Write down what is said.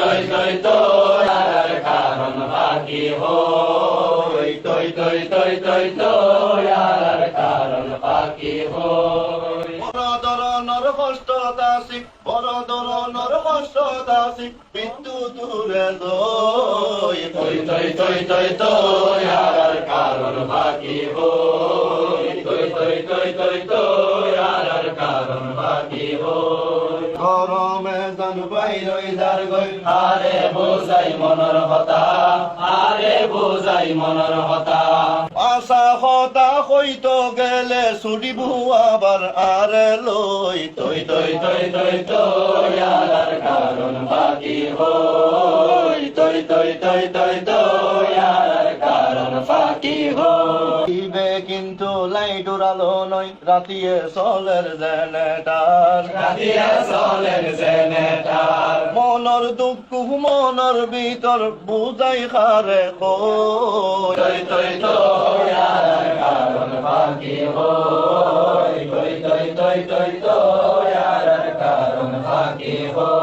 তৈ তৈ তৈ আর কারণ বাকি হই তৈ তৈ তৈ তৈ তৈ আর কারণ বাকি হই বড় ধরনের কষ্ট দাসি বড় ধরনের কষ্ট দাসি মৃত্যু দূরে দই তৈ তৈ তৈ তৈ তৈ আর কারণ বাকি হই তৈ তৈ তৈ তৈ তৈ কারণ বাকি হই জান বাইরই দার গই। আরে বোঝাই মনর হতা, আরে বোঝাই মনর হতা। আশা হতা হইতো গেলে ছুটিবু আবার আরে লই তই তই তই তই তই কারণ বাকি হই। তই তই তই তই তৈ কিন্তু লাইট উড়ালো নই রাতিয়ে চলের জেনেটার। রাতিয়া চলেন জেনেটার। মনর দুঃখ মনর ভিতর বুঝাই খারে কই। তৈ তৈ তৈ কারণ বাকি হই। তৈ তৈ তৈ তৈ তৈ কারণ বাকি হই।